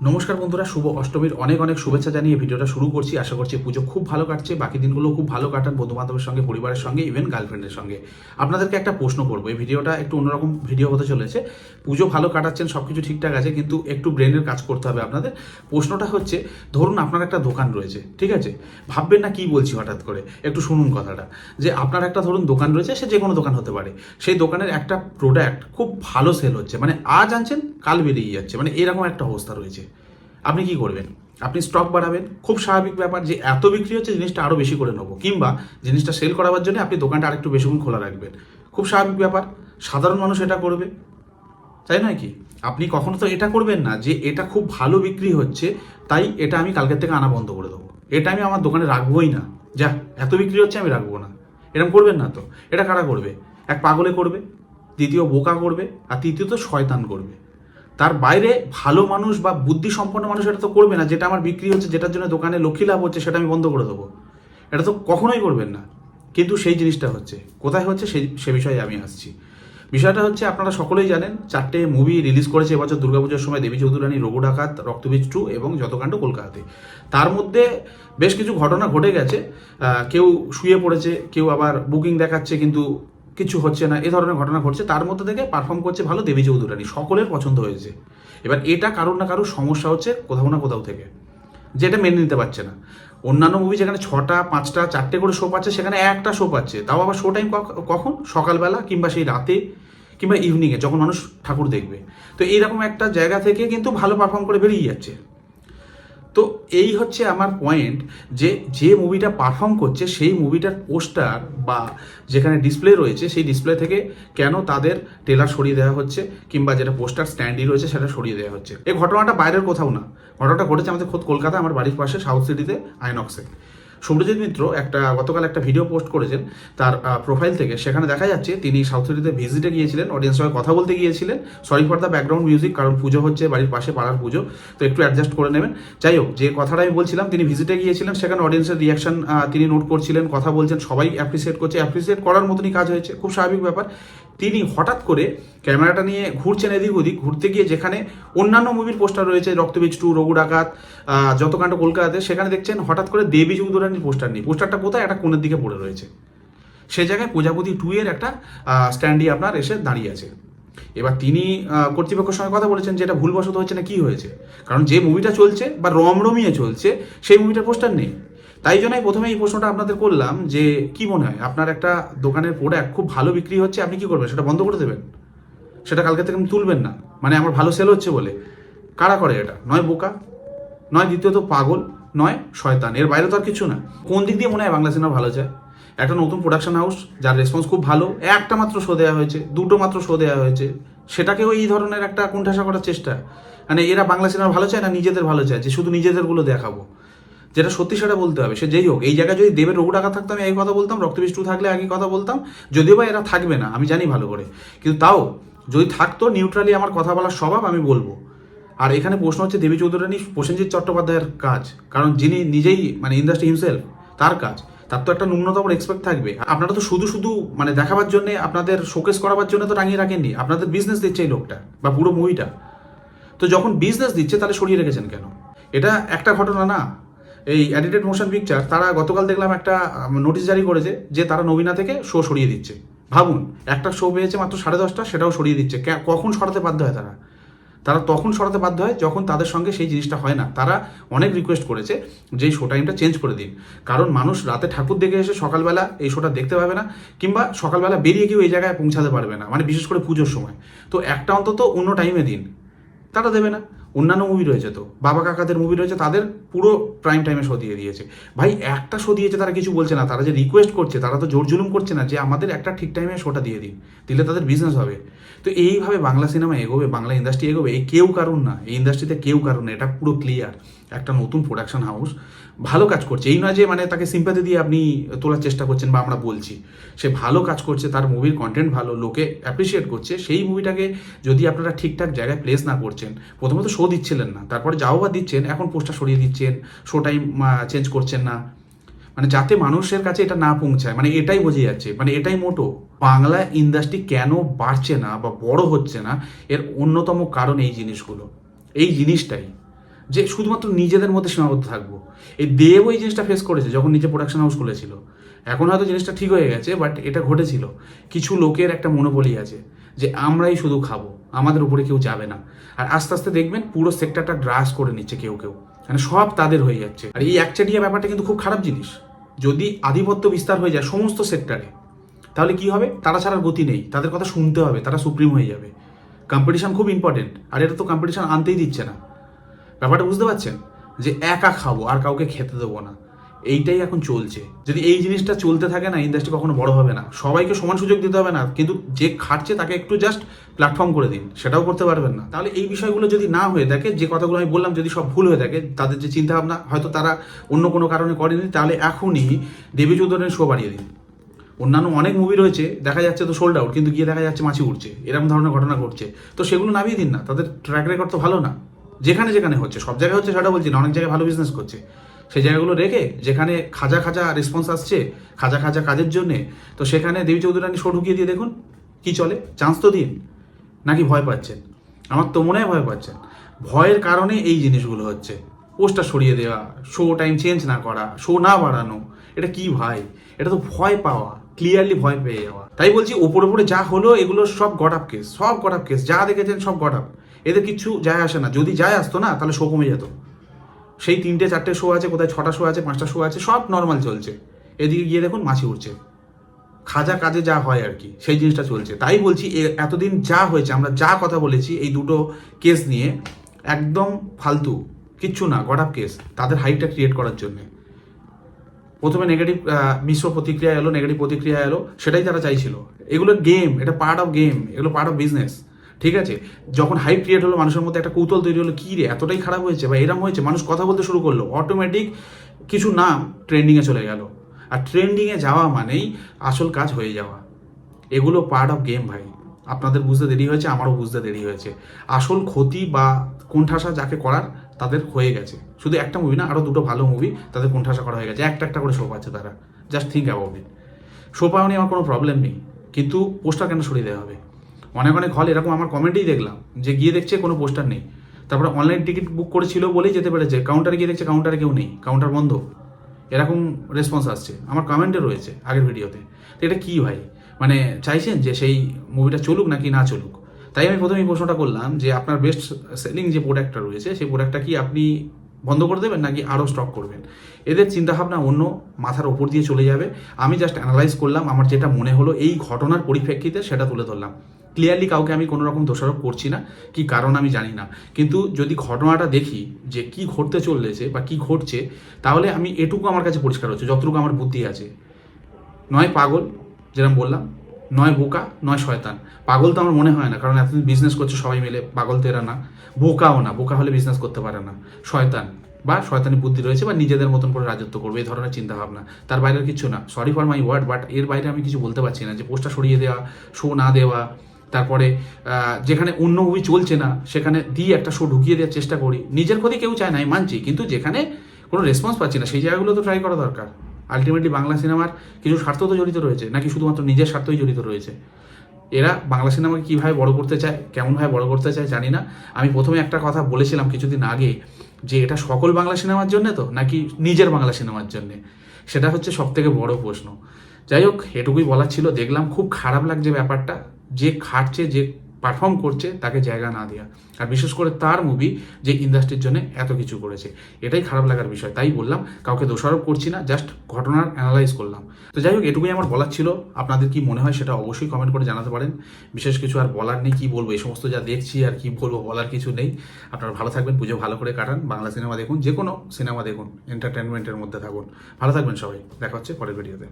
নমস্কার বন্ধুরা, শুভ অষ্টমীর অনেক অনেক শুভেচ্ছা জানিয়ে ভিডিওটা শুরু করছি। আশা করছি পুজো খুব ভালো কাটছে, বাকি দিনগুলো খুব ভালো কাটান বন্ধু বান্ধবের সঙ্গে, পরিবারের সঙ্গে ইভেন গার্লফ্রেন্ডের সঙ্গে। আপনাদেরকে একটা প্রশ্ন করব, এই ভিডিওটা একটু অন্যরকম ভিডিও হতে চলেছে। পুজো ভালো কাটাচ্ছেন সব কিছু ঠিকঠাক আছে, কিন্তু একটু ব্রেনের কাজ করতে হবে আপনাদের। প্রশ্নটা হচ্ছে, ধরুন আপনার একটা দোকান রয়েছে, ঠিক আছে? ভাববেন না কি বলছি হঠাৎ করে, একটু শুনুন কথাটা। যে আপনার একটা ধরুন দোকান রয়েছে, সে যে কোনো দোকান হতে পারে। সেই দোকানের একটা প্রোডাক্ট খুব ভালো সেল হচ্ছে মানে আজ আনছেন, কাল বেরিয়ে যাচ্ছে মানে এরকম একটা অবস্থা রয়েছে। আপনি কি করবেন? আপনি স্টক বাড়াবেন। খুব স্বাভাবিক ব্যাপার যে এত বিক্রি হচ্ছে, জিনিসটা আরও বেশি করে নেব। কিংবা জিনিসটা সেল করাবার জন্য আপনি দোকানটা আরেকটু বেশিক্ষণ খোলা রাখবেন। খুব স্বাভাবিক ব্যাপার। সাধারণ মানুষ এটা করবে। তাই নয় কি? আপনি কখনো তো এটা করবেন না যে এটা খুব ভালো বিক্রি হচ্ছে, তাই এটা আমি কালকের থেকে আনা বন্ধ করে দেবো। এটা আমি আমার দোকানে রাখবোই না। যা, এত বিক্রি হচ্ছে আমি রাখব না। এরকম করবেন না তো। এটা কারা করবে? এক পাগলে করবে, দ্বিতীয় বোকা করবে, আর তৃতীয়ত শয়তান করবে। তার বাইরে ভালো মানুষ বা বুদ্ধি সম্পন্ন মানুষ এটা তো করবে না, যেটা আমার বিক্রি হচ্ছে, যেটার জন্য দোকানে লক্ষ্মী লাভ হচ্ছে, সেটা আমি বন্ধ করে দেবো। এটা তো কখনোই করবেন না। কিন্তু সেই জিনিসটা হচ্ছে, কোথায় হচ্ছে সেই, সে বিষয়ে আমি আসছি। বিষয়টা হচ্ছে, আপনারা সকলেই জানেন, চারটে মুভি রিলিজ করেছে এবছর দুর্গাপুজোর সময় দেবী চৌধুরানী রঘু ডাকাত রক্তবীজ টু এবং যতকাণ্ড কলকাতাতে। তার মধ্যে বেশ কিছু ঘটনা ঘটে গেছে। কেউ শুয়ে পড়েছে, কেউ আবার বুকিং দেখাচ্ছে, কিন্তু কিছু হচ্ছে না, এ ধরনের ঘটনা ঘটছে, তার মধ্যে থেকে পারফর্ম করছে ভালো দেবী চৌধুরানী, সকলের পছন্দ হয়েছে। এবার এটা কারোর না কারোর সমস্যা হচ্ছে কোথাও না কোথাও থেকে যেটা মেনে নিতে পারছে না। অন্যান্য মুভি যেখানে ছটা, পাঁচটা, চারটে করে শো পাচ্ছে, সেখানে একটা শো পাচ্ছে, তাও আবার শো টাইম কখন? সকালবেলা কিংবা সেই রাতে কিংবা ইভিনিংয়ে যখন মানুষ ঠাকুর দেখবে। তো এইরকম একটা জায়গা থেকে কিন্তু ভালো পারফর্ম করে বেরিয়ে যাচ্ছে। তো এই হচ্ছে আমার পয়েন্ট যে যে মুভিটা পারফর্ম করছে, সেই মুভিটার পোস্টার বা যেখানে ডিসপ্লে রয়েছে, সেই ডিসপ্লে থেকে কেন তাদের টেলার সরিয়ে দেওয়া হচ্ছে, কিংবা যেটা পোস্টার স্ট্যান্ডই রয়েছে, সেটা সরিয়ে দেওয়া হচ্ছে। এই ঘটনাটা বাইরের কোথাও না। ঘটনাটা ঘটেছে আমাদের খোদ কলকাতা আমার বাড়ির পাশে সাউথ সিটিতে আইনক্সে শুভ্রজিৎ মিত্র একটা, গতকাল একটা ভিডিও পোস্ট করেছেন তার প্রোফাইল থেকে। সেখানে দেখা যাচ্ছে তিনি সাউথ সিটিতে ভিজিটে গিয়েছিলেন অডিয়েন্সের সঙ্গে কথা বলতে গিয়েছিলেন। Sorry for the background music কারণ পুজো হচ্ছে, বাড়ির পাশে, পাড়ার পুজো। তো একটু অ্যাডজাস্ট করে নেবেন। যাই হোক, যে কথাটা আমি বলছিলাম, তিনি ভিজিটে গিয়েছিলেন, সেখানে অডিয়েন্সের রিয়াকশন তিনি নোট করছিলেন, কথা বলছেন, সবাই অ্যাপ্রিসিয়েট করছে। অ্যাপ্রিসিয়েট করার মতনই কাজ হয়েছে, খুব স্বাভাবিক ব্যাপার। তিনি হঠাৎ করে ক্যামেরাটা নিয়ে ঘুরছেন এদিক ওদিক, ঘুরতে গিয়ে যেখানে অন্যান্য মুভির পোস্টার রয়েছে, রক্তবীজ টু রঘু ডাকাত যতকাণ্ড কলকাতাতে, সেখানে দেখছেন হঠাৎ করে দেবী চৌধুরানীর পোস্টার নেই। পোস্টারটা কোথায়? একটা কোণের দিকে পড়ে রয়েছে। সে জায়গায় প্রজাপতি টু এর একটা স্ট্যান্ডই আপনার এসে দাঁড়িয়ে আছে। এবার তিনি কর্তৃপক্ষের সঙ্গে কথা বলেছেন যে এটা ভুলবশত হচ্ছে না, কি হয়েছে? কারণ যে মুভিটা চলছে বা রমরমিয়ে চলছে, সেই মুভিটার পোস্টার নেই। তাই জন্যই প্রথমে এই প্রশ্নটা আপনাদের করলাম যে কি মনে হয়? আপনার একটা দোকানের প্রোডাক্ট খুব ভালো বিক্রি হচ্ছে, আপনি কি করবেন? সেটা বন্ধ করে দেবেন? সেটা কালকে থেকে তুলবেন না। মানে আমার ভালো সেল হচ্ছে বলে। কারা করে এটা? নয় বোকা, নয় দ্বিতীয়ত পাগল, নয় শয়তান। এর বাইরে তো আর কিছু না। কোন দিক দিয়ে মনে হয় বাংলা সিনেমা ভালো যায়? একটা নতুন প্রোডাকশন হাউস যার রেসপন্স খুব ভালো, একটা মাত্র শো দেওয়া হয়েছে, দুটো মাত্র শো দেওয়া হয়েছে। সেটাকেও এই ধরনের একটা কুণ্ঠাসা করার চেষ্টা। মানে এরা বাংলা সিনেমা ভালো চায় না নিজেদের ভালো চায়? যে শুধু নিজেদেরগুলো দেখাবো। যেটা সত্যি সেটা বলতে হবে। সে যেই হোক, এই জায়গায় যদি দেবের রঘু টাকা থাকতো, আমি এই কথা বলতাম রক্তবীজ টু থাকলে একই কথা বলতাম, যদিও বা এরা থাকবে না, আমি জানি ভালো করে। কিন্তু তাও, যদি থাকতো নিউট্রালি আমার কথা বলার স্বভাব, আমি বলব। আর এখানে প্রশ্ন হচ্ছে দেবী চৌধুরানী, প্রসেনজিৎ চট্টোপাধ্যায়ের কাজ, কারণ যিনি নিজেই মানে ইন্ডাস্ট্রি হিমসেলফ তার কাজ, তার তো একটা ন্যূনতম এক্সপেক্ট থাকবে। আপনারা তো শুধু শুধু মানে দেখাবার জন্য, আপনাদের শোকেস করাবার জন্য তো টাঙিয়ে রাখেননি, আপনাদের বিজনেস দিচ্ছে এই লোকটা, বা পুরো মুভিটা তো যখন বিজনেস দিচ্ছে, তাহলে সরিয়ে রেখেছেন কেন? এটা একটা ঘটনা না। এই অ্যাডিটেড মোশন পিকচার তারা গতকাল দেখলাম একটা নোটিশ জারি করেছে যে তারা নবীনা থেকে শো সরিয়ে দিচ্ছে। ভাবুন, একটা শো পেয়েছে মাত্র সাড়ে দশটা, সেটাও সরিয়ে দিচ্ছে। কখন সরাতে বাধ্য হয় তারা? তারা তখন সরাতে বাধ্য হয় যখন তাদের সঙ্গে সেই জিনিসটা হয় না। তারা অনেক রিকোয়েস্ট করেছে যে শো টাইমটা চেঞ্জ করে দিন। কারণ মানুষ রাতে ঠাকুর দেখে এসে সকালবেলা এই শোটা দেখতে পাবে না, কিংবা সকালবেলা বেরিয়ে কেউ এই জায়গায় পৌঁছাতে পারবে না মানে বিশেষ করে পুজোর সময়। তো একটা অন্তত অন্য টাইমে দিন। তারা দেবে না। অন্যান্য মুভি রয়েছে তো। বাবা কাকাদের মুভি রয়েছে, তাদের পুরো প্রাইম টাইমে শো দিয়ে দিয়েছে। ভাই, একটা শো দিয়েছে, তারা কিছু বলছে না। তারা যে রিকোয়েস্ট করছে, তারা তো জোর জুলুম করছে না যে আমাদের একটা ঠিক টাইমে শোটা দিয়ে দিন। দিলে তাদের বিজনেস হবে। তো এইভাবে বাংলা সিনেমা এগোবে, বাংলা ইন্ডাস্ট্রি এগোবে এই কেউ কারণ না। এই ইন্ডাস্ট্রিতে কেউ কারণ না। এটা পুরো ক্লিয়ার একটা নতুন প্রোডাকশন হাউস ভালো কাজ করছে। এই নয় যে মানে তাকে সিম্পাতি দিয়ে আপনি তোলার চেষ্টা করছেন বা আমরা বলছি। সে ভালো কাজ করছে, তার মুভির কন্টেন্ট ভালো, লোকে অ্যাপ্রিসিয়েট করছে। সেই মুভিটাকে যদি আপনারা ঠিকঠাক জায়গায় প্লেস না করছেন, প্রথমত শো দিচ্ছিলেন না। তারপরে যাও বা দিচ্ছেন, এখন পোস্টটা সরিয়ে দিচ্ছেন শো টাইম চেঞ্জ করছেন না। মানে যাতে মানুষের কাছে এটা না পৌঁছায় মানে এটাই বোঝা যাচ্ছে মানে এটাই মোটো। বাংলা ইন্ডাস্ট্রি কেন বাড়ছে না বা বড় হচ্ছে না, এর অন্যতম কারণ এই জিনিসগুলো। এই জিনিসটাই। যে শুধুমাত্র নিজেদের মধ্যে সীমাবদ্ধ থাকব। এই দেব এই জিনিসটা ফেস করেছে যখন নিজে প্রোডাকশন হাউস খুলেছিল। এখন হয়তো জিনিসটা ঠিক হয়ে গেছে বাট এটা ঘটেছিল। কিছু লোকের একটা মনোবলি আছে। যে আমরাই শুধু খাব, আমাদের উপরে কেউ যাবে না। আর আস্তে আস্তে দেখবেন পুরো সেক্টরটা গ্রাস করে নিচ্ছে কেউ কেউ। মানে সব তাদের হয়ে যাচ্ছে। আর এই একচাটিয়া ব্যাপারটা কিন্তু খুব খারাপ জিনিস। যদি আধিপত্য বিস্তার হয়ে যায় সমস্ত সেক্টরে তাহলে কি হবে? তারা ছাড়ার গতি নেই। তাদের কথা শুনতে হবে, তারা সুপ্রিম হয়ে যাবে। কম্পিটিশন খুব ইম্পর্টেন্ট আর এটা তো কম্পিটিশন আনতেই দিচ্ছে না। ব্যাপারটা বুঝতে পারছেন? যে একা খাব, আর কাউকে খেতে দেবো না। এইটাই এখন চলছে। যদি এই জিনিসটা চলতে থাকে না ইন্ডাস্ট্রি কখনো বড় হবে না। সবাইকে সমান সুযোগ দিতে হবে না, কিন্তু যে খাটছে তাকে একটু জাস্ট প্ল্যাটফর্ম করে দিন, সেটাও করতে পারবেন না। তাহলে এই বিষয়গুলো যদি না হয়ে থাকে, যে কথাগুলো আমি বললাম, যদি সব ভুল হয়ে থাকে, তাদের যে চিন্তা ভাবনা হয়তো তারা অন্য কোনো কারণে করেনি, তাহলে এখনই দেবী চৌধুরীর শো বাড়িয়ে দিন। অন্যান্য অনেক মুভি রয়েছে, দেখা যাচ্ছে তো সোল্ড আউট কিন্তু গিয়ে দেখা যাচ্ছে মাছি উঠছে এরকম ধরনের ঘটনা ঘটছে। তো সেগুলো নামিয়ে দিন না, তাদের ট্র্যাক রেকর্ড তো ভালো না। যেখানে যেখানে হচ্ছে, সব জায়গায় হচ্ছে, সেটা বলছি না, অনেক জায়গায় ভালো বিজনেস করছে। সেই জায়গাগুলো রেখে যেখানে খাজা খাজা রেসপন্স আসছে, খাজা খাজা কাজের জন্যে, তো সেখানে দেবী চৌধুরানী শো ঢুকিয়ে দিয়ে দেখুন কি চলে? চান্স তো দিন নাকি ভয় পাচ্ছেন? আমার তো মনে হয় ভয় পাচ্ছেন। ভয়ের কারণে এই জিনিসগুলো হচ্ছে। পোস্টার সরিয়ে দেওয়া শো টাইম চেঞ্জ না করা শো না বাড়ানো, এটা কি ভাই? এটা তো ভয় পাওয়া ক্লিয়ারলি ভয় পেয়ে যাওয়া। তাই বলছি, ওপর ওপরে যা হলো, এগুলো সব গট আপ কেস সব গট আপ কেস যা দেখেছেন সব গট আপ এদের কিচ্ছু যায় আসে না। যদি যায় আসতো না, তাহলে শো কমে যেত। সেই তিনটে, চারটে শো আছে, কোথায় ছটা শো আছে, পাঁচটা শো আছে, সব নর্মাল চলছে। এদিকে গিয়ে দেখুন মাছি উঠছে খাজা কাজে যা হয় আর কি, সেই জিনিসটা চলছে। তাই বলছি এতদিন যা হয়েছে, আমরা যা কথা বলেছি, এই দুটো কেস নিয়ে, একদম ফালতু, কিচ্ছু না গড আপ কেস তাদের হাইটটা ক্রিয়েট করার জন্যে। প্রথমে নেগেটিভ মিশ্র প্রতিক্রিয়া এলো নেগেটিভ প্রতিক্রিয়া এলো, সেটাই তারা চাইছিল। এগুলো গেম এটা পার্ট অফ গেম এগুলো পার্ট অফ বিজনেস ঠিক আছে? যখন হাইপ ক্রিয়েট হলো, মানুষের মধ্যে একটা কৌতূহল তৈরি হলো, কী রে, এতটাই খারাপ হয়েছে বা এরম হয়েছে? মানুষ কথা বলতে শুরু করল। অটোমেটিক কিছু নাম ট্রেন্ডিংয়ে চলে গেল। আর ট্রেন্ডিংয়ে যাওয়া মানেই আসল কাজ হয়ে যাওয়া। এগুলো পার্ট অফ গেম ভাই। আপনাদের বুঝতে দেরি হয়েছে, আমারও বুঝতে দেরি হয়েছে। আসল ক্ষতি বা কোণঠাসা যাকে করার, তাদের হয়ে গেছে। শুধু একটা মুভি না আরও দুটো ভালো মুভি তাদের কোণঠাসা করা হয়ে গেছে। একটা একটা করে শো পাচ্ছে তারা। Just think about it show পাওয়া নিয়ে আমার কোনো প্রবলেম নেই। কিন্তু পোস্টার কেন সরিয়ে দেওয়া হবে? অনেক অনেক হল এরকম আমার কমেন্টেই দেখলাম, যে গিয়ে দেখছে কোনো পোস্টার নেই। তারপরে অনলাইন টিকিট বুক করেছিল বলেই যেতে পেরেছে কাউন্টারে গিয়ে দেখছে কাউন্টারে কেউ নেই কাউন্টার বন্ধ। এরকম রেসপন্স আসছে, আমার কমেন্টে রয়েছে আগের ভিডিওতে তো। এটা কী ভাই? মানে চাইছেন যে সেই মুভিটা চলুক নাকি না চলুক? তাই আমি প্রথমে এই প্রশ্নটা করলাম যে আপনার বেস্ট সেলিং যে প্রোডাক্টটা রয়েছে, সেই প্রোডাক্টটা কি আপনি বন্ধ করে দেবেন নাকি আরও স্টক করবেন? এদের চিন্তাভাবনা অন্য, মাথার ওপর দিয়ে চলে যাবে। আমি জাস্ট অ্যানালাইজ করলাম, আমার যেটা মনে হলো এই ঘটনার পরিপ্রেক্ষিতে সেটা তুলে ধরলাম। ক্লিয়ারলি কাউকে আমি কোনো রকম দোষারোপ করছি না, কি কারণ আমি জানি না। কিন্তু যদি ঘটনাটা দেখি যে কি ঘটতে চলেছে বা কি ঘটছে, তাহলে আমি এটুকু আমার কাছে পরিষ্কার হচ্ছে, যতটুকু আমার বুদ্ধি আছে। নয় পাগল যেরকম বললাম, নয় বোকা, নয় শয়তান। পাগল তো আমার মনে হয় না, কারণ এতদিন বিজনেস করছে সবাই মিলে পাগল তো এরা না। বোকাও না, বোকা হলে বিজনেস করতে পারে না। শয়তান, বা শয়তানি বুদ্ধি রয়েছে বা নিজেদের মতন করে রাজত্ব করবে, এই ধরনের চিন্তা ভাবনা তার বাইরে কিছু না। Sorry for my word but এর বাইরে আমি কিছু বলতে পারছি না যে পোস্টটা সরিয়ে দেওয়া শো না দেওয়া তারপরে যেখানে অন্য মুভি চলছে না, সেখানে দিয়ে একটা শো ঢুকিয়ে দেওয়ার চেষ্টা করি। নিজের ক্ষতি কেউ চায় না, আমি মানছি। কিন্তু যেখানে কোনো রেসপন্স পাচ্ছি না, সেই জায়গাগুলো তো ট্রাই করা দরকার। আলটিমেটলি বাংলা সিনেমার কিছু স্বার্থ তো জড়িত রয়েছে, নাকি শুধুমাত্র নিজের স্বার্থই জড়িত রয়েছে? এরা বাংলা সিনেমাকে কীভাবে বড় করতে চায়, কেমনভাবে বড় করতে চায়, জানি না। আমি প্রথমে একটা কথা বলেছিলাম কিছুদিন আগে, যে এটা সকল বাংলা সিনেমার জন্য তো, নাকি নিজের বাংলা সিনেমার জন্য? সেটা হচ্ছে সব থেকে বড় প্রশ্ন। যাই হোক, এটুকুই বলার ছিল। দেখলাম খুব খারাপ লাগছে ব্যাপারটা। যে খাটছে, যে পারফর্ম করছে, তাকে জায়গা না দেওয়া আর বিশেষ করে তার মুভি যে ইন্ডাস্ট্রির জন্য এত কিছু করেছে। এটাই খারাপ লাগার বিষয়। তাই বললাম, কাউকে দোষারোপ করছি না জাস্ট ঘটনার অ্যানালাইজ করলাম। তো যাই হোক, এটুকুই আমার বলার ছিল। আপনাদের কি মনে হয় সেটা অবশ্যই কমেন্ট করে জানাতে পারেন। বিশেষ কিছু আর বলার নেই, কি বলব, এই সমস্ত যা দেখছি আর কি বলব, বলার কিছু নেই। আপনারা ভালো থাকবেন, পুজো ভালো করে কাটান। বাংলা সিনেমা দেখুন যে কোনো সিনেমা দেখুন এন্টারটেনমেন্টের মধ্যে থাকুন। ভালো থাকবেন সবাই। দেখা হচ্ছে পরের ভিডিওতে